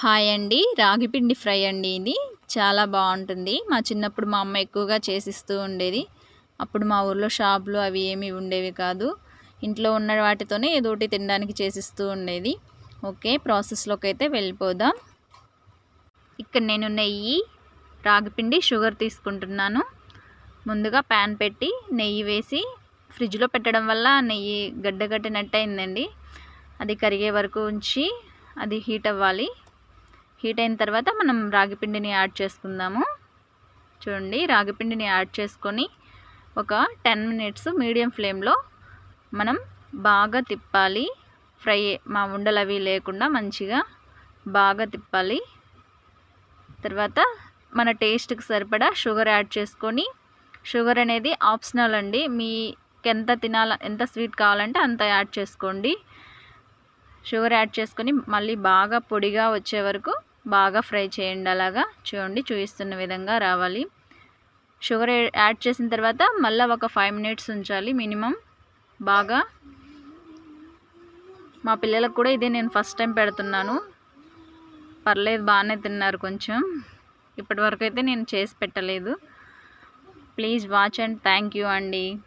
Hi అండి. రాగిపిండి fry అండి ఇది. చాలా బాగుంటుంది. మా చిన్నప్పుడు మా అమ్మ ఎక్కువగా చేసిస్తూ ఉండేది. అప్పుడు మా ఊర్లో షాపులు అవి ఏమి ఉండేవి కాదు. ఇంట్లో ఉన్న వాటితోనే ఏదోటి తినడానికి చేసిస్తూ ఉండేది. ఓకే ప్రాసెస్లోకి అయితే వెళ్ళిపోదాం. ఇక్కడ నేను నెయ్యి రాగిపిండి షుగర్ తీసుకుంటున్నాను. ముందుగా ప్యాన్ పెట్టి నెయ్యి వేసి ఫ్రిడ్జ్లో పెట్టడం వల్ల నెయ్యి గడ్డగట్టినట్టు అయిందండి. అది కరిగే వరకు ఉంచి అది హీట్ అవ్వాలి. హీట్ అయిన తర్వాత మనం రాగిపిండిని యాడ్ చేసుకుందాము. చూడండి రాగిపిండిని యాడ్ చేసుకొని ఒక టెన్ మినిట్స్ మీడియం ఫ్లేమ్లో మనం బాగా తిప్పాలి. ఫ్రై మా ఉండలు అవి లేకుండా మంచిగా బాగా తిప్పాలి. తర్వాత మన టేస్ట్కి సరిపడా షుగర్ యాడ్ చేసుకొని షుగర్ అనేది ఆప్షనల్ అండి. మీకు ఎంత తినాల ఎంత స్వీట్ కావాలంటే అంత యాడ్ చేసుకోండి. షుగర్ యాడ్ చేసుకొని మళ్ళీ బాగా పొడిగా వచ్చే వరకు బాగా ఫ్రై చేయండి అలాగా చూడండి చూపిస్తున్న విధంగా రావాలి. షుగర్ యాడ్ చేసిన తర్వాత మళ్ళీ ఒక ఫైవ్ మినిట్స్ ఉంచాలి మినిమం. బాగా. మా పిల్లలకు కూడా ఇదే నేను ఫస్ట్ టైం పెడుతున్నాను. పర్లేదు బాగానే తిన్నారు కొంచెం. ఇప్పటివరకు అయితే నేను చేసి పెట్టలేదు. Please watch and thank you అండి.